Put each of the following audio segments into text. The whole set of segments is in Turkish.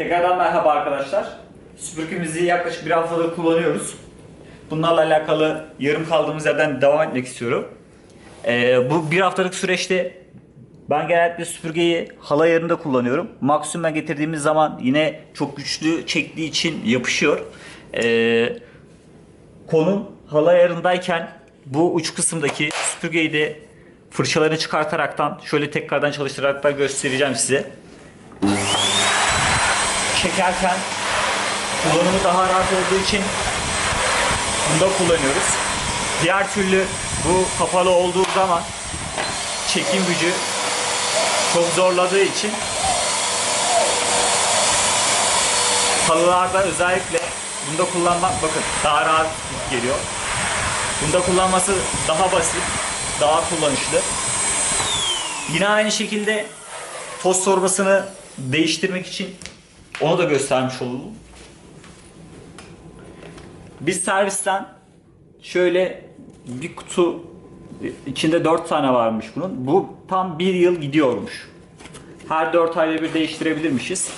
Tekrardan merhaba arkadaşlar. Süpürgemizi yaklaşık bir haftadır kullanıyoruz. Bunlarla alakalı yarım kaldığımız yerden devam etmek istiyorum. Ee, bu bir haftalık süreçte ben genellikle süpürgeyi hala ayarında kullanıyorum. Maksimuma getirdiğimiz zaman yine çok güçlü çektiği için yapışıyor. Ee, konum hala ayarındayken bu uç kısımdaki süpürgeyi de fırçalarını çıkartaraktan şöyle tekrardan çalıştırarak da göstereceğim size çekerken kullanımı daha rahat olduğu için bunda kullanıyoruz. Diğer türlü bu kapalı olduğu zaman çekim gücü çok zorladığı için halılarda özellikle bunda kullanmak bakın daha rahat geliyor. Bunda kullanması daha basit, daha kullanışlı. Yine aynı şekilde toz torbasını değiştirmek için onu da göstermiş olalım. Biz servisten şöyle bir kutu içinde 4 tane varmış bunun. Bu tam bir yıl gidiyormuş. Her 4 ayda bir değiştirebilirmişiz.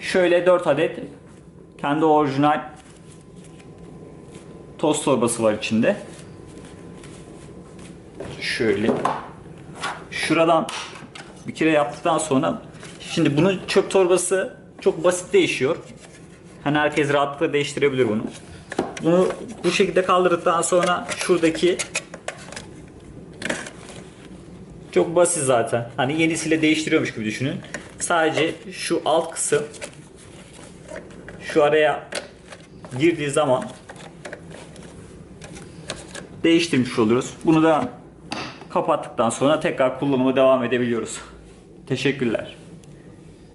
Şöyle 4 adet kendi orijinal toz torbası var içinde. Şöyle şuradan bir kere yaptıktan sonra şimdi bunun çöp torbası çok basit değişiyor. Hani herkes rahatlıkla değiştirebilir bunu. Bunu bu şekilde kaldırdıktan sonra şuradaki çok basit zaten. Hani yenisiyle değiştiriyormuş gibi düşünün. Sadece şu alt kısım şu araya girdiği zaman değiştirmiş oluruz. Bunu da kapattıktan sonra tekrar kullanıma devam edebiliyoruz. Teşekkürler.